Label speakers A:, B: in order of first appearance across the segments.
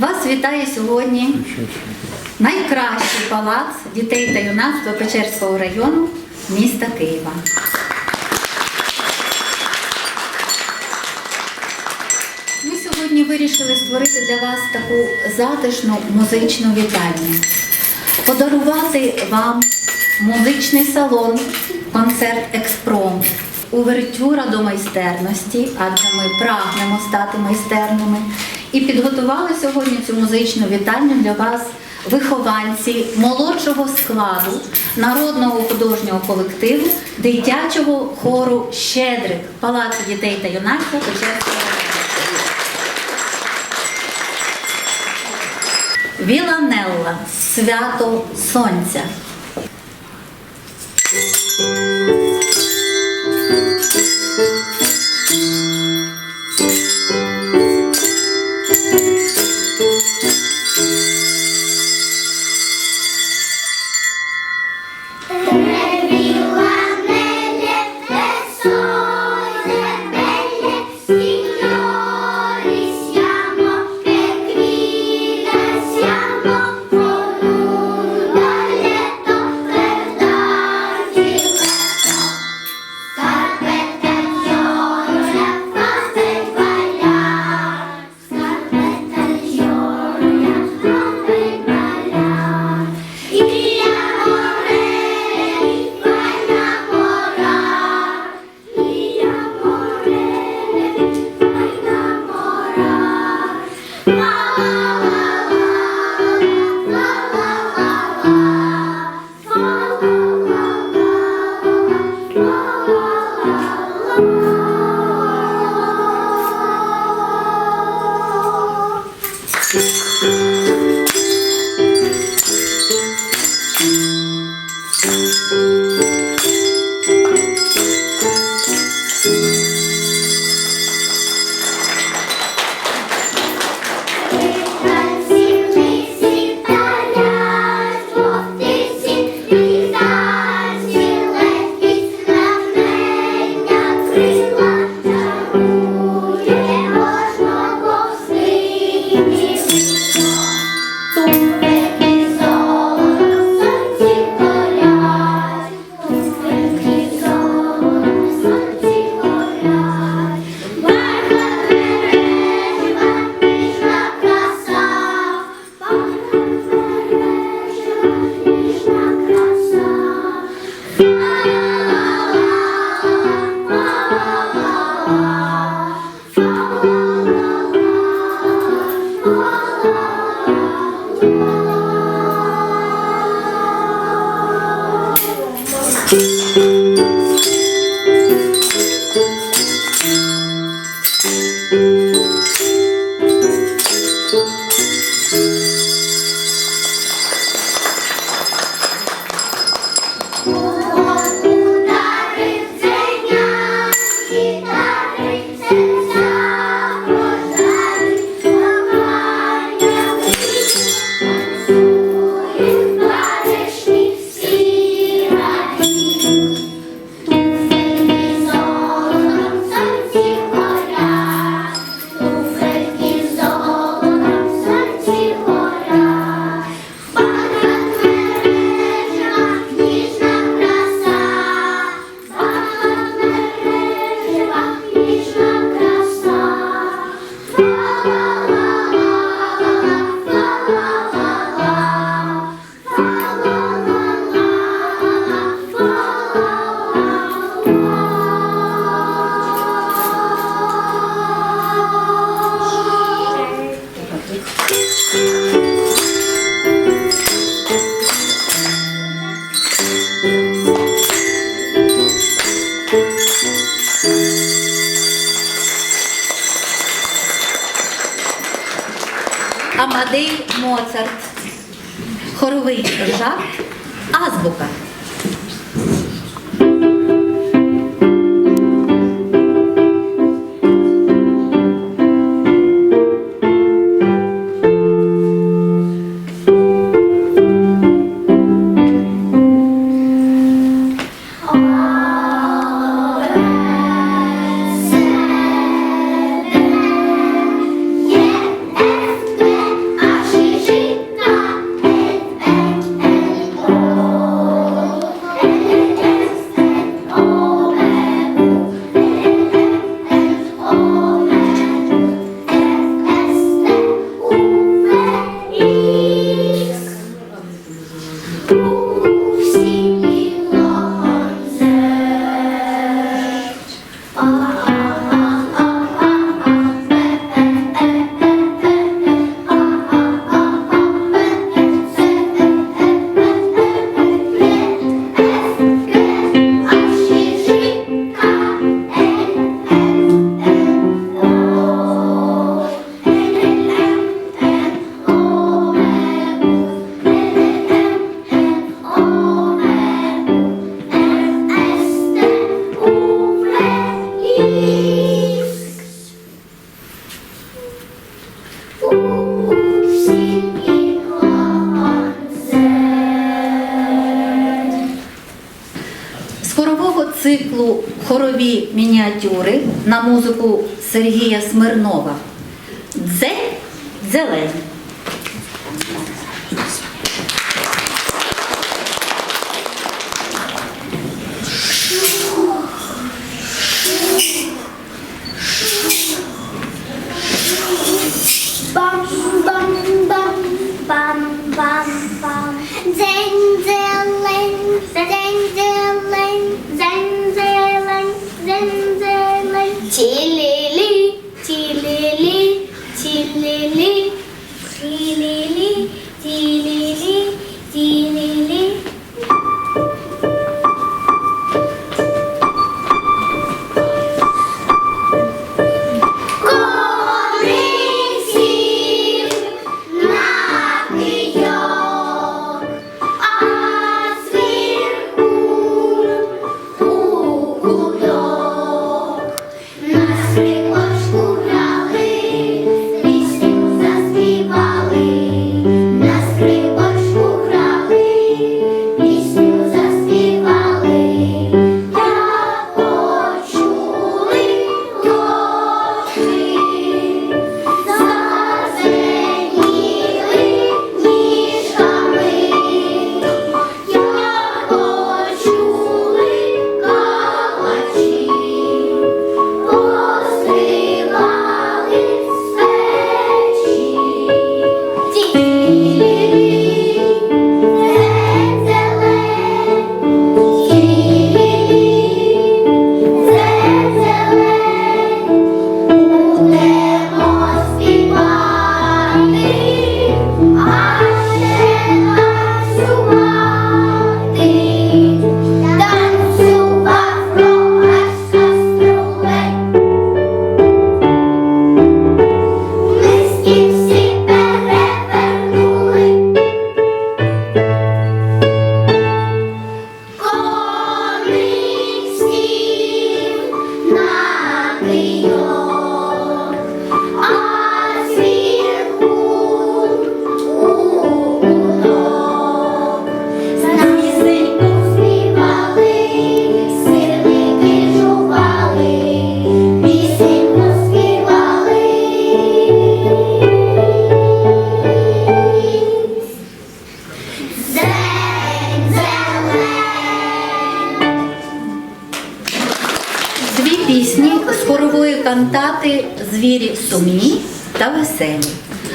A: Вас вітає сьогодні найкращий палац дітей та юнацтва Печерського району міста Києва. Ми сьогодні вирішили створити для вас таку затишну музичну вітальню, подарувати вам музичний салон, концерт Експромт, увертюра до майстерності, адже ми прагнемо стати майстерними. І підготували сьогодні цю музичну вітальню для вас вихованці молодшого складу народного художнього колективу дитячого хору Щедрик Палацу дітей та юнацтва Печерського. Віланелла Свято Сонця. Música Хоровий жарт. мініатюри на музику Сергія Смирнова.
B: Дзень
A: зелений. показати звірі сумні та веселі.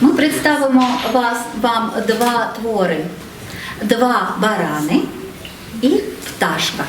A: Ми представимо вас, вам два твори, два барани і пташка.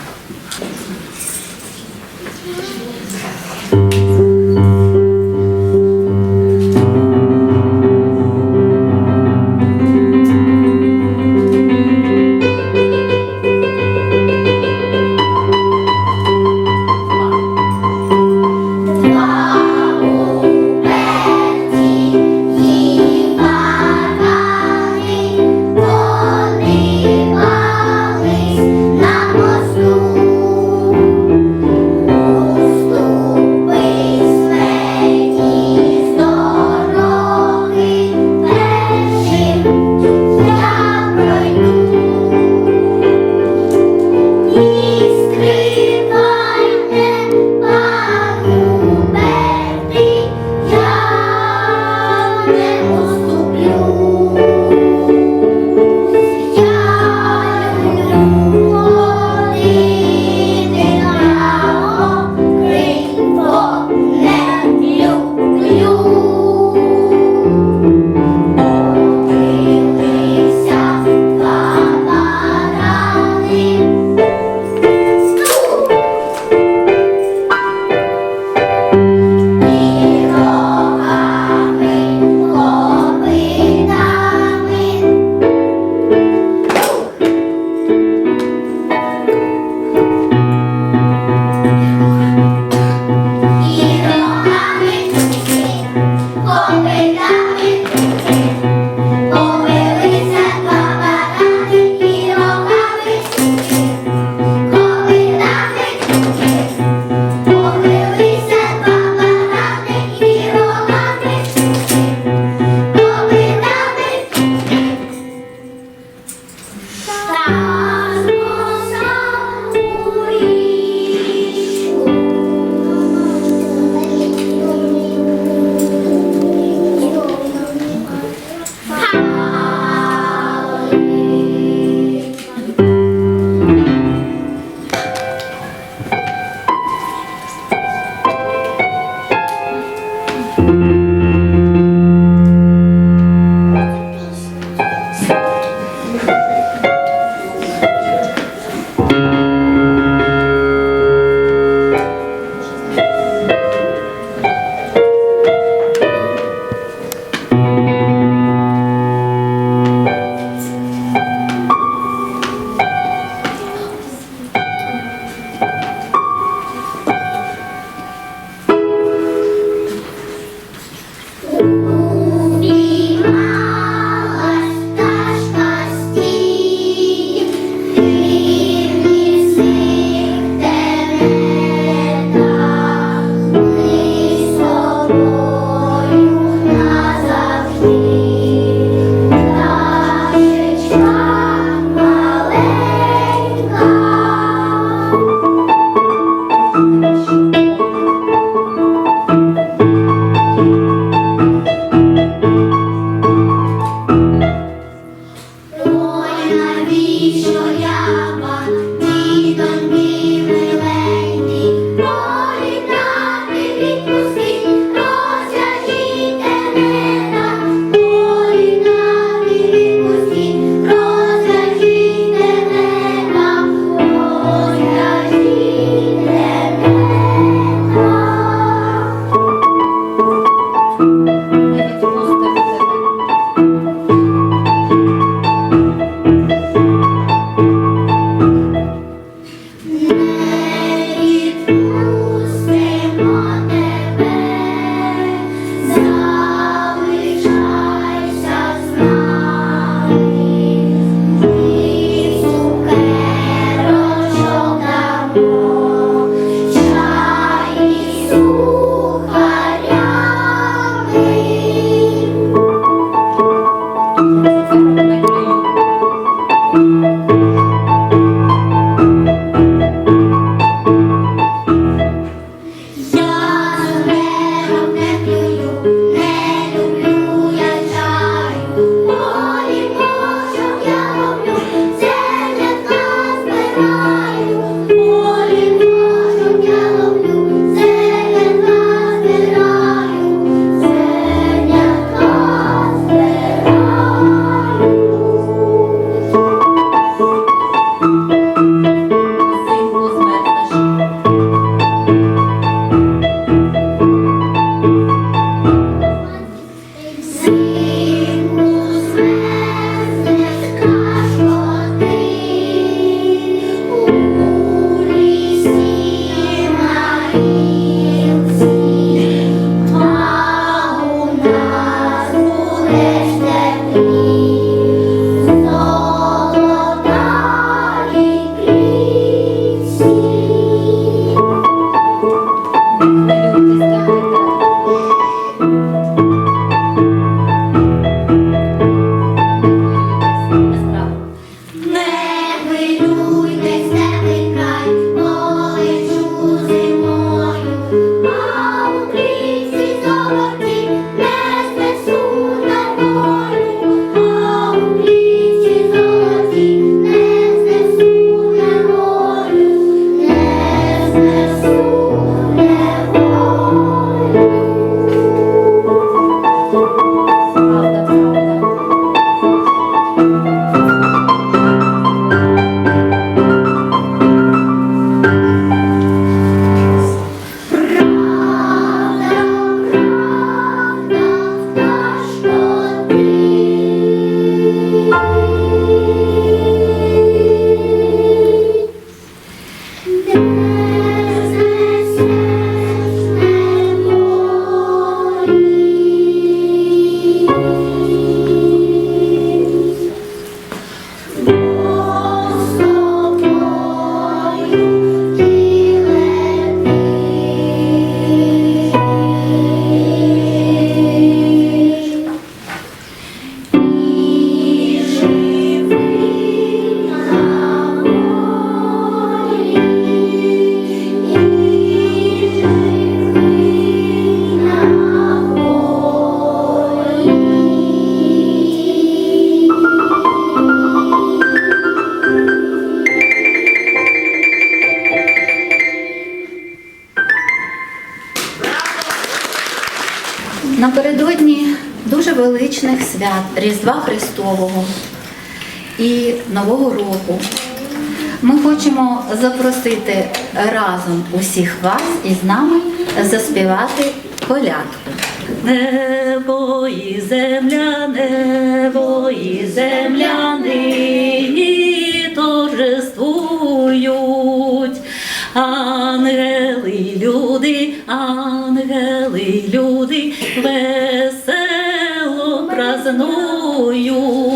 A: новорічних свят Різдва Христового і Нового року. Ми хочемо запросити разом усіх вас і з нами заспівати колядку.
C: Небо і земля, небо і земля нині торжествують, ангели, люди, ангели, люди. aleluia.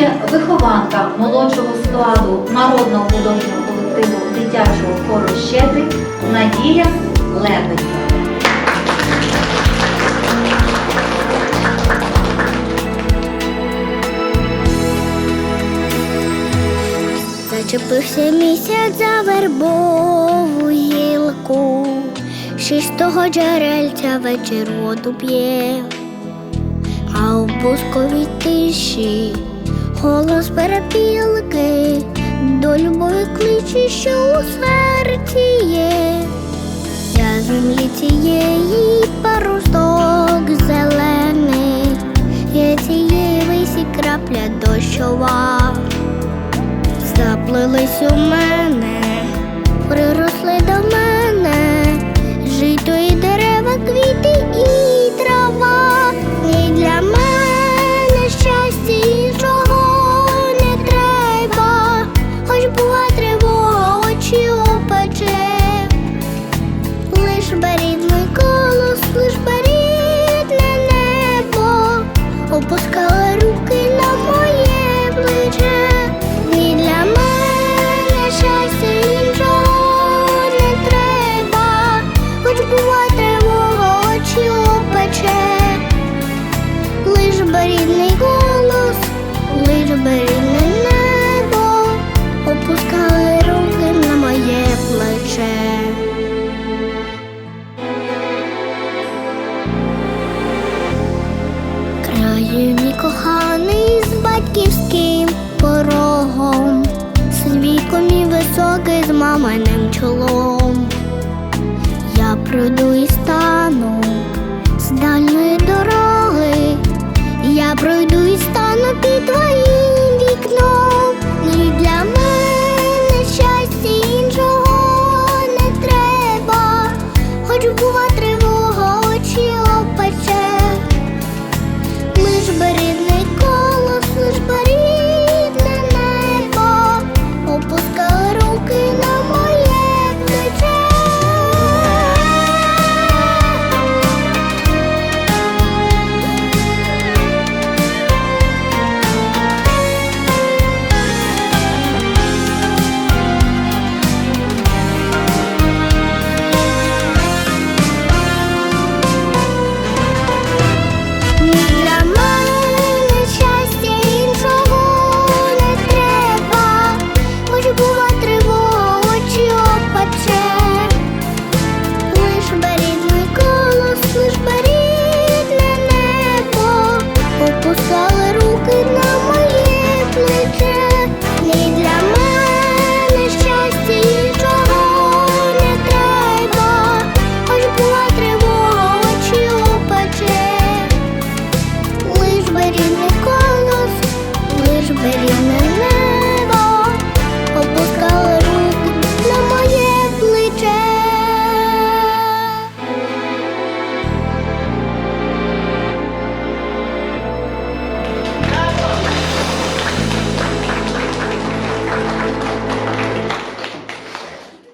C: є вихованка молодшого складу народного художнього колективу дитячого хору «Щедрий» Надія Лебедь.
A: Зачепився місяць за вербову гілку, Шістого джерельця вечір воду б'є, а у пусковій тиші голос перепілки, до любові кличі, що у серці є, я землі цієї парусток зелений, я цієї висі крапля дощова, заплились у мене.